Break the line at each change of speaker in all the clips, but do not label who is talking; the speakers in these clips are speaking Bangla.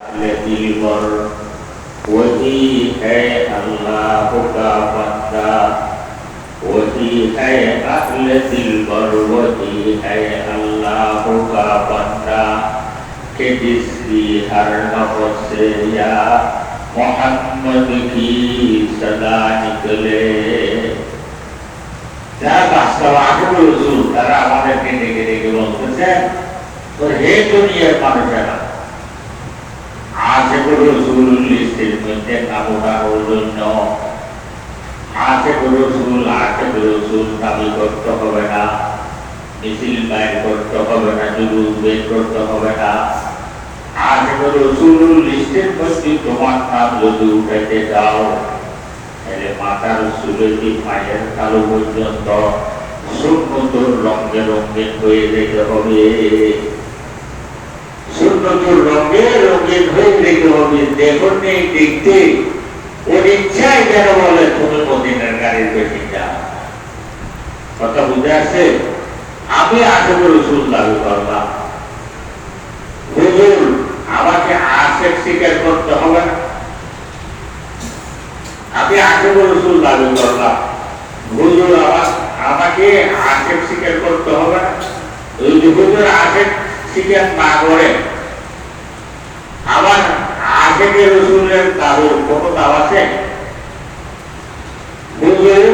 दिल पर वही है अल्लाह का बंदा वही है अहल दिल पर वही है अल्लाह का बंदा कि जिसकी हर नफ्स से या मोहम्मद की सदा निकले যারা বাস্তব আঠেরো রসুল তারা আমাদেরকে ডেকে ডেকে বলতেছেন তো হে দুনিয়ার মানুষেরা আশেকুর রসুল লিস্টের মধ্যে কামড়ানোর জন্য আশেকুর রসুল আশেকুর রসুল দাবি করতে হবে না। মিছিল বাইর করতে হবে না, জুলুস বের করতে হবে না। লিস্টের তোমার নাম যদি উঠাইতে যাও তাহলে মাথার সুরতি কালো পর্যন্ত সুন্নতর রঙে রঙিন হয়ে যেতে হবে? যেন বলে, তুমি মদিনের আমি করলাম হুজুর, আমাকে আশেক স্বীকার করতে হবে। না আমি আশেক রসুল দাবি করলাম হুজুর আমাকে আশেক স্বীকার করতে হবে। না যদি হুজুর আশেক স্বীকার না করে আবার আশেকে রসুলের দাবুর কোন দাব আছে? হুজুর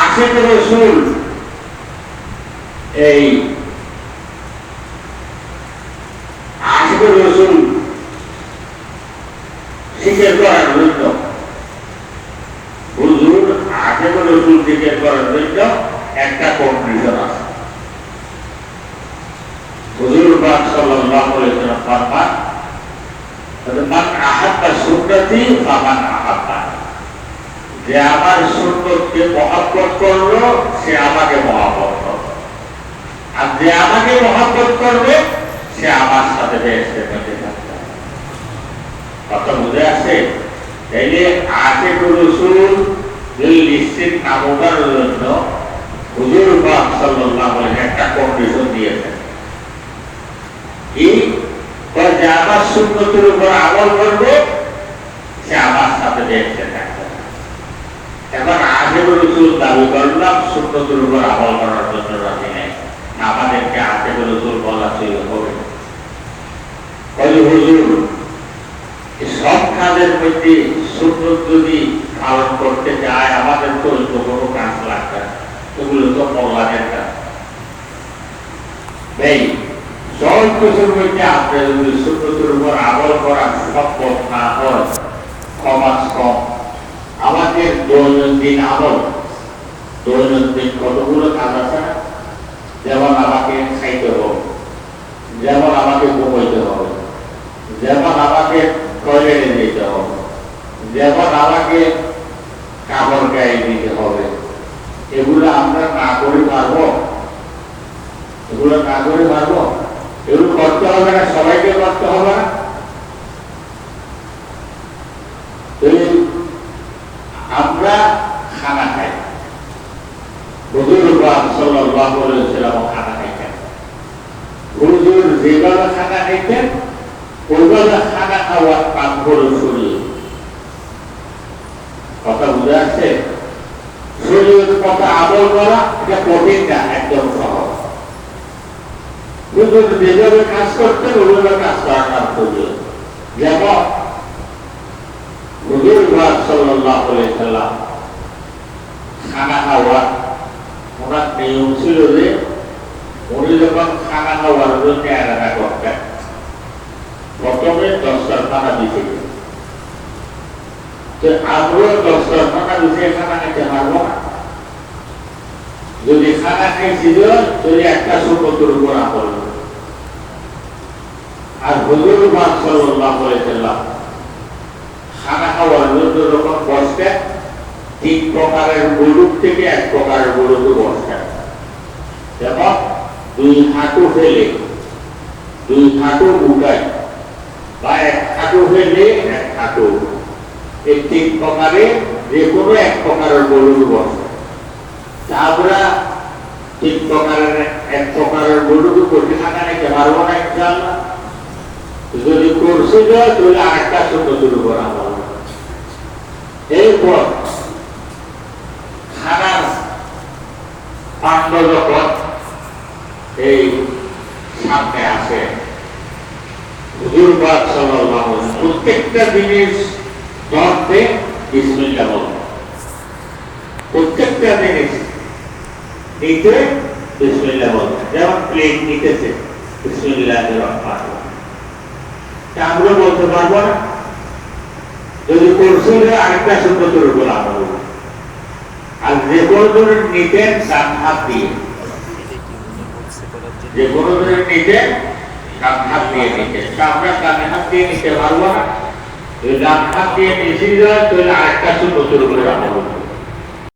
আশেক রসুল। এই আশেক রসুল। স্বীকার করার জন্য। হুজুর আশেক রসুল স্বীকার করার জন্য একটা কন্ডিশন আছে। হুজুর পাক সাল্লাল্লাহু আলাইহি ওয়াসাল্লাম যে আমার সুন্নতকে মহব্বত করল, সে আমাকে মহব্বত করবে আর যে আমাকে মহব্বত করবে, সে আমার সাথে বেহেশতে মধ্যে থাকবে। কথা বুঝে আসে তাইলে আশে রসুল নিশ্চিত নামকার জন্য হুজুর পাক সাল্লাল্লাহু আলাইহি একটা কন্ডিশন দিয়েছেন কি বলে যে আমার সুন্নতের উপর আমল করবে, সে আমার সাথে দেখতে থাকবে। এখন আজেব রসুল দাবি করলাম, সুন্নতের উপর আমল করার জন্য রাজি নেই। আমাদেরকে আজেব রসুল বলা ছিল হবে। সব কাজের মধ্যে সুন্নত যদি পালন করতে চায় আমাদের তো অন্য কোনো কাজ লাগবে না। এগুলো তো কল্যাণের কাজ এই সব কিছুর মধ্যে আপনি যদি সুন্নতের উপর আমল করা সম্ভব না হয় আমাদের দৈনন্দিন আমল, দৈনন্দিন কতগুলো যেমন আমাকে খাইতে হবে, যেমন আমাকে ঘুমাইতে হবে, যেমন আমাকে টয়লেটে যেতে হবে, যেমন আমাকে কাপড় গায়ে দিতে হবে। এগুলো আমরা না করে পারব? এগুলো না করে পারব? এগুলো করতে হবে না, সবাইকে করতে হবে। না আমরা খানা খাই। হুজুর পাক সাল্লাল্লাহু খানা খাইতেন। হুজুর যেভাবে খানা খাইতেন, ওইভাবে খানা খাওয়ার কাম করে শরীর। কথা বুঝে আসছে? শরীরের কথা আমল করা এটা কঠিন না, একদম সহজ। হুজুর যেভাবে কাজ করতেন ওইভাবে কাজ করার নাম যেমন হুজুর পাক সাল্লাল্লাহু খানা খাওয়ার যে খানা খাওয়ার জন্য এলাকা করতেন, প্রথমে দশটার খানা দিতে তো আমরাও দশটার খানা দিতে খেতে পারব যদি খানা খাইছিল যদি একটা সুপত্র উপর আমল আর হুজুর পাক সাল্লাল্লাহু আলাইহি ওয়াসাল্লাম খানা খাওয়ার জন্য যখন বসতেন তিন প্রকারের মুলুক থেকে এক প্রকারের মুলুকে বসতেন যেমন দুই হাঁটু ফেলে দুই হাঁটু উঠায় বা এক হাঁটু ফেলে এক হাঁটু এই তিন প্রকারে যে কোনো এক প্রকারের মুলুকে বসে তা আমরা তিন প্রকারের এক প্রকারের মুলুকে করতে থাকা নাকি পারব না ইনশাআল্লাহ? যদি দেয় তাহলে আরেকটা শূন্য শুরু করা হবে। এরপর প্রত্যেকটা জিনিস প্রত্যেকটা জিনিস নিতে বিসমিল্লাহ বলতেন যেমন প্লেট নিতেছে বিসমিল্লাহ আমরা বলতে পারব না যদি করছিল আরেকটা শুরু করে আমরা বলব। আর ধরনের নিতেন ডান হাত দিয়ে যে কোনো ধরনের নিতেন ডান হাত দিয়ে নিতেন আমরা ডান হাত দিয়ে নিতে পারব না হাত দিয়ে নিচে যায় তাহলে আরেকটা শুরু করে আমরা বলব।